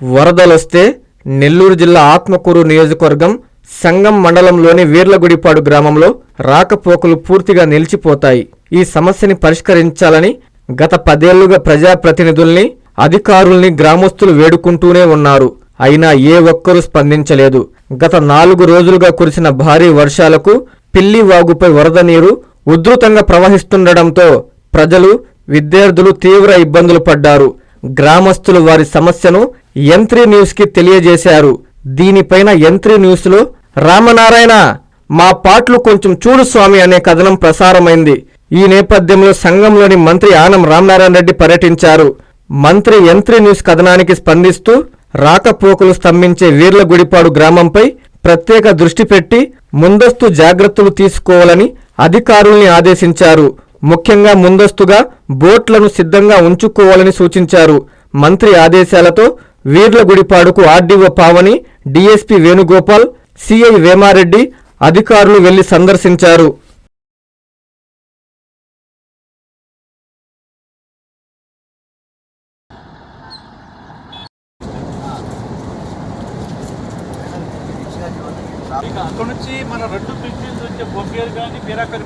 వరదలొస్తే నెల్లూరు జిల్లా ఆత్మకూరు నియోజకవర్గం సంగం మండలంలోని వీర్లగుడిపాడు గ్రామంలో రాకపోకలు పూర్తిగా నిలిచిపోతాయి. ఈ సమస్యని పరిష్కరించాలని గత పదేళ్ళుగా ప్రజాప్రతినిధుల్ని అధికారుల్ని గ్రామస్తులు వేడుకుంటూనే ఉన్నారు. అయినా ఏ ఒక్కరూ స్పందించలేదు. గత నాలుగు రోజులుగా కురిసిన భారీ వర్షాలకు పిల్లి వాగుపై వరద నీరు ఉధృతంగా ప్రవహిస్తుండటంతో ప్రజలు విద్యార్థులు తీవ్ర ఇబ్బందులు పడ్డారు. గ్రామస్తులు వారి సమస్యను ఎంత్రీ న్యూస్కి తెలియజేశారు. దీనిపైన యంత్రి న్యూస్లో రామనారాయణ మా పాటలు కొంచెం చూడు స్వామి అనే కథనం ప్రసారమైంది. ఈ నేపథ్యంలో సంఘంలోని మంత్రి ఆనం రామనారాయణ రెడ్డి పర్యటించారు. మంత్రి యంత్రి న్యూస్ కథనానికి స్పందిస్తూ రాకపోకలు స్తంభించే వీర్లగుడిపాడు గ్రామంపై ప్రత్యేక దృష్టి పెట్టి ముందస్తు జాగ్రత్తలు తీసుకోవాలని అధికారుల్ని ఆదేశించారు. ముఖ్యంగా ముందస్తుగా బోట్లను సిద్ధంగా ఉంచుకోవాలని సూచించారు. మంత్రి ఆదేశాలతో వీర్లగుడిపాడుకు RDO Pavani DSP Venugopal CI Vemareddy అధికారులు వెళ్ళి సందర్శించారు. అక్కడ నుంచి మన రెండు బ్రిడ్జిలు వచ్చే బొబ్బేరు కానీ బీరాకర్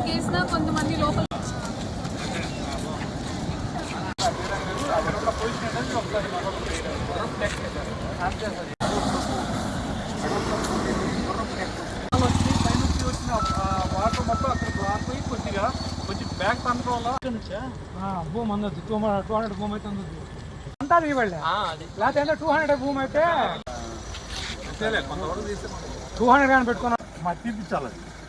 లాక్ వేసినా కొంతమంది లోపల వాటర్ మొత్తం అక్కడ ఆరిపోయి కొద్దిగా కొంచెం బ్యాక్ పంపడం వల్ల భూమి అందదు టూ టూ హండ్రెడ్ భూమి అయితే అందదు అంతా ఇవ్వండి లేకపోతే టూ హండ్రెడ్ భూమి అయితే కొంతవరకు తీస్తే టూ హండ్రెడ్ కానీ పెట్టుకున్నాం మా తీపించాలి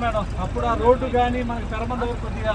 మేడం అప్పుడు ఆ రోడ్డు కానీ మనకి పెరమంద కొద్దిగా